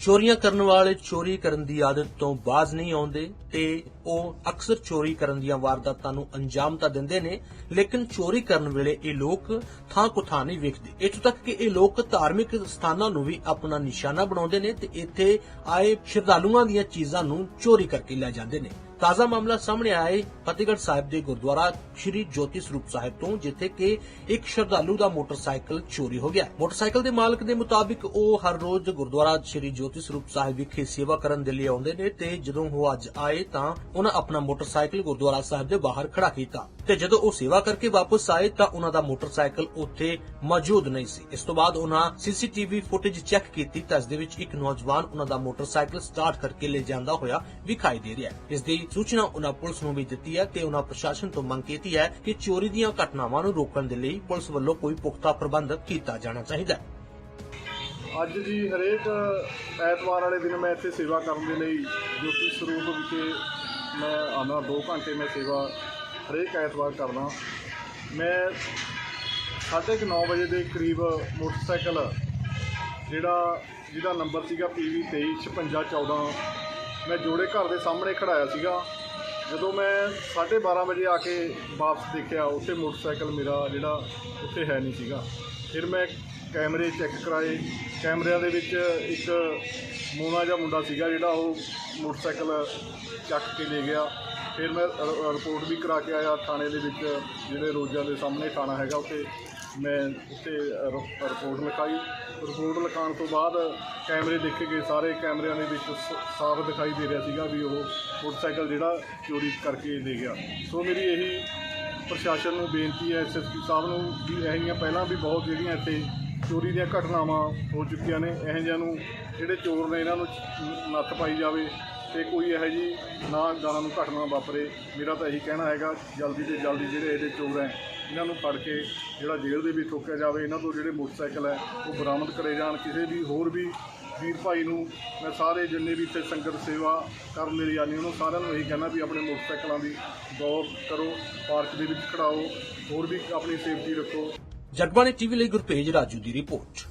ਚੋਰੀਆਂ ਕਰਨ ਵਾਲੇ ਚੋਰੀ ਕਰਨ ਦੀ ਆਦਤ ਤੋਂ ਬਾਜ਼ ਨਹੀਂ ਆਉਂਦੇ ਤੇ ਉਹ ਅਕਸਰ ਚੋਰੀ ਕਰਨ ਦੀਆਂ ਵਾਰਦਾਤਾਂ ਨੂੰ ਅੰਜਾਮ ਤਾਂ ਦਿੰਦੇ ਨੇ, ਲੇਕਿਨ ਚੋਰੀ ਕਰਨ ਵੇਲੇ ਇਹ ਲੋਕ ਥਾਂ ਕੁਥਾਂ ਨਹੀਂ ਵੇਖਦੇ। ਇੱਥੋਂ ਤੱਕ ਕਿ ਇਹ ਲੋਕ ਧਾਰਮਿਕ ਸਥਾਨਾਂ ਨੂੰ ਵੀ ਆਪਣਾ ਨਿਸ਼ਾਨਾ ਬਣਾਉਂਦੇ ਨੇ ਤੇ ਇੱਥੇ ਆਏ ਸ਼ਰਧਾਲੂਆਂ ਦੀਆਂ ਚੀਜ਼ਾਂ ਨੂੰ ਚੋਰੀ ਕਰਕੇ ਲੈ ਜਾਂਦੇ ਨੇ। ਤਾਜ਼ਾ ਮਾਮਲਾ ਸਾਹਮਣੇ ਆਇਆ ਹੈ। ਫਤਿਹਗੜ੍ਹ ਸਾਹਿਬ ਦੇ ਗੁਰਦੁਆਰਾ ਸ਼੍ਰੀ ਜੋਤੀ ਸਰੂਪ ਸਾਹਿਬ ਤੋਂ, ਜਿੱਥੇ ਕਿ ਇੱਕ ਸ਼ਰਧਾਲੂ ਦਾ ਮੋਟਰਸਾਈਕਲ ਚੋਰੀ ਹੋ ਗਿਆ। ਮੋਟਰਸਾਈਕਲ ਦੇ ਮਾਲਕ ਦੇ ਮੁਤਾਬਿਕ ਉਹ ਹਰ ਰੋਜ਼ ਗੁਰਦੁਆਰਾ ਸ਼੍ਰੀ ਜੋਤੀ ਸਰੂਪ ਸਾਹਿਬ ਵਿਖੇ ਸੇਵਾ ਕਰਨ ਦੇ ਲਈ ਆਉਂਦੇ ਨੇ ਤੇ ਜਦੋਂ ਉਹ ਅੱਜ ਆਏ ਤਾਂ ਉਹਨਾਂ ਆਪਣਾ ਮੋਟਰਸਾਈਕਲ ਗੁਰਦੁਆਰਾ ਸਾਹਿਬ ਦੇ ਬਾਹਰ ਖੜਾ ਕੀਤਾ। ਤੇ ਜਦੋਂ ਉਹ ਸੇਵਾ ਕਰਕੇ ਵਾਪਸ ਆਏ ਤਾਂ ਉਹਨਾਂ ਦਾ ਮੋਟਰਸਾਈਕਲ ਉੱਥੇ ਮੌਜੂਦ ਨਹੀਂ ਸੀ। ਇਸ ਤੋਂ ਬਾਅਦ ਉਹਨਾਂ ਸੀਸੀਟੀਵੀ ਫੁਟੇਜ ਚੈੱਕ ਕੀਤੀ ਤਾਂ ਇਸ ਦੇ ਵਿੱਚ ਇੱਕ ਨੌਜਵਾਨ ਉਹਨਾਂ ਦਾ ਮੋਟਰਸਾਈਕਲ ਸਟਾਰਟ ਕਰਕੇ ਲੈ ਜਾਂਦਾ ਹੋਇਆ ਵਿਖਾਈ ਦੇ ਰਿਹਾ ਹੈ। ਇਸ ਦੀ ਸੂਚਨਾ ਉਹਨਾਂ ਪੁਲਿਸ ਨੂੰ ਵੀ ਦਿੱਤੀ ਹੈ ਤੇ ਉਹਨਾਂ ਪ੍ਰਸ਼ਾਸਨ ਤੋਂ ਮੰਗ ਕੀਤੀ ਹੈ ਕਿ ਚੋਰੀ ਦੀਆਂ ਘਟਨਾਵਾਂ ਨੂੰ ਰੋਕਣ ਦੇ ਲਈ ਪੁਲਿਸ ਵੱਲੋਂ ਕੋਈ ਪੁਖਤਾ ਪ੍ਰਬੰਧ ਕੀਤਾ ਜਾਣਾ ਚਾਹੀਦਾ ਹੈ। ਅੱਜ ਜੀ ਹਰੇਕ ਐਤਵਾਰ ਵਾਲੇ ਦਿਨ ਮੈਂ ਇੱਥੇ ਸੇਵਾ ਕਰਨ ਦੇ ਲਈ ਜੋਤੀ ਸਰੂਪ ਵਿਖੇ ਮੈਂ ਆਉਂਦਾ 2 ਘੰਟੇ ਮੈਂ ਸੇਵਾ ਹਰੇਕ ਐਤਵਾਰ ਕਰਦਾ। ਮੈਂ ਸਾਢੇ ਕੁ ਨੌ ਵਜੇ ਦੇ ਕਰੀਬ ਮੋਟਰਸਾਈਕਲ ਜਿਹੜਾ, ਜਿਹਦਾ ਨੰਬਰ ਸੀਗਾ PV 235614 ਮੈਂ ਜੋੜੇ ਘਰ ਦੇ ਸਾਹਮਣੇ ਖੜਾਇਆ ਸੀਗਾ। ਜਦੋਂ ਮੈਂ 12:30 ਵਜੇ ਆ ਕੇ ਵਾਪਸ ਦੇਖਿਆ, ਉੱਥੇ ਮੋਟਰਸਾਈਕਲ ਮੇਰਾ ਜਿਹੜਾ, ਉੱਥੇ ਹੈ ਨਹੀਂ ਸੀਗਾ। ਫਿਰ ਮੈਂ ਕੈਮਰੇ ਚੈੱਕ ਕਰਾਏ। ਕੈਮਰਿਆਂ ਦੇ ਵਿੱਚ ਇੱਕ ਮੋਨਾ ਜਿਹਾ ਮੁੰਡਾ ਸੀਗਾ ਜਿਹੜਾ ਉਹ ਮੋਟਰਸਾਈਕਲ ਚੱਕ ਕੇ ਲੈ ਗਿਆ। ਫਿਰ ਮੈਂ ਰਿਪੋਰਟ ਵੀ ਕਰਾ ਕੇ ਆਇਆ ਥਾਣੇ ਦੇ ਵਿੱਚ, ਜਿਹੜੇ ਰੋਜ਼ਾਂ ਦੇ ਸਾਹਮਣੇ ਥਾਣਾ ਹੈਗਾ ਉੱਥੇ। ਮੈਂ ਉੱਥੇ ਰ- ਰਿਪੋਰਟ ਲਿਖਾਈ। ਰਿਪੋਰਟ ਲਿਖਾਉਣ ਤੋਂ ਬਾਅਦ ਕੈਮਰੇ ਦੇਖੇ ਗਏ। ਸਾਰੇ ਕੈਮਰਿਆਂ ਦੇ ਵਿੱਚ ਸ- ਸਾਫ਼ ਦਿਖਾਈ ਦੇ ਰਿਹਾ ਸੀਗਾ ਵੀ ਉਹ ਮੋਟਰਸਾਈਕਲ ਜਿਹੜਾ ਚੋਰੀ ਕਰਕੇ ਦੇ ਗਿਆ। ਸੋ ਮੇਰੀ ਇਹੀ ਪ੍ਰਸ਼ਾਸਨ ਨੂੰ ਬੇਨਤੀ ਹੈ, ਐਸਐਸਪੀ ਸਾਹਿਬ ਨੂੰ ਵੀ ਇਹੋ ਜਿਹੀਆਂ ਪਹਿਲਾਂ ਵੀ ਬਹੁਤ ਜਿਹੜੀਆਂ ਇੱਥੇ ਚੋਰੀ ਦੀਆਂ ਘਟਨਾਵਾਂ ਹੋ ਚੁੱਕੀਆਂ ਨੇ, ਇਹੋ ਜਿਹਿਆਂ ਨੂੰ ਜਿਹੜੇ ਚੋਰ ਨੇ, ਇਹਨਾਂ ਨੂੰ ਨੱਥ ਪਾਈ ਜਾਵੇ। ਤੇ ਕੋਈ ਇਹੋ ਜੀ ਨਾ ਗਾਹਾਂ ਨੂੰ ਘਟਨਾ ਵਾਪਰੇ। ਮੇਰਾ ਤਾਂ ਇਹੀ ਕਹਿਣਾ ਹੈਗਾ, ਜਲਦੀ ਤੋਂ ਜਲਦੀ ਜਿਹੜੇ ਇਹਦੇ ਚੋਰ ਹੈ, ਇਹਨਾਂ ਨੂੰ ਫੜ ਕੇ ਜਿਹੜਾ ਜੇਲ੍ਹ ਦੇ ਵਿੱਚ ਠੋਕਿਆ ਜਾਵੇ। ਇਹਨਾਂ ਤੋਂ ਜਿਹੜੇ ਮੋਟਰਸਾਈਕਲ ਹੈ, ਉਹ ਬਰਾਮਦ ਕਰੇ ਜਾਣ। ਕਿਸੇ ਵੀ ਹੋਰ ਵੀ ਵੀਰ ਭਾਈ ਨੂੰ ਮੈਂ ਸਾਰੇ ਜਿੰਨੇ ਵੀ ਇੱਥੇ ਸੰਗਤ ਸੇਵਾ ਕਰਨ ਦੇ ਲਈ ਆਉਂਦੇ ਉਹਨਾਂ ਸਾਰਿਆਂ ਨੂੰ ਇਹੀ ਕਹਿਣਾ ਵੀ ਆਪਣੇ ਮੋਟਰਸਾਈਕਲਾਂ ਦੀ ਗੌਰ ਕਰੋ, ਪਾਰਕ ਦੇ ਵਿੱਚ ਖੜਾਓ, ਹੋਰ ਵੀ ਆਪਣੀ ਸੇਫਟੀ ਰੱਖੋ। ਜਗਬਾਣੀ ਟੀਵੀ ਲਈ ਗੁਰਪੇਜ ਰਾਜੂ ਦੀ ਰਿਪੋਰਟ।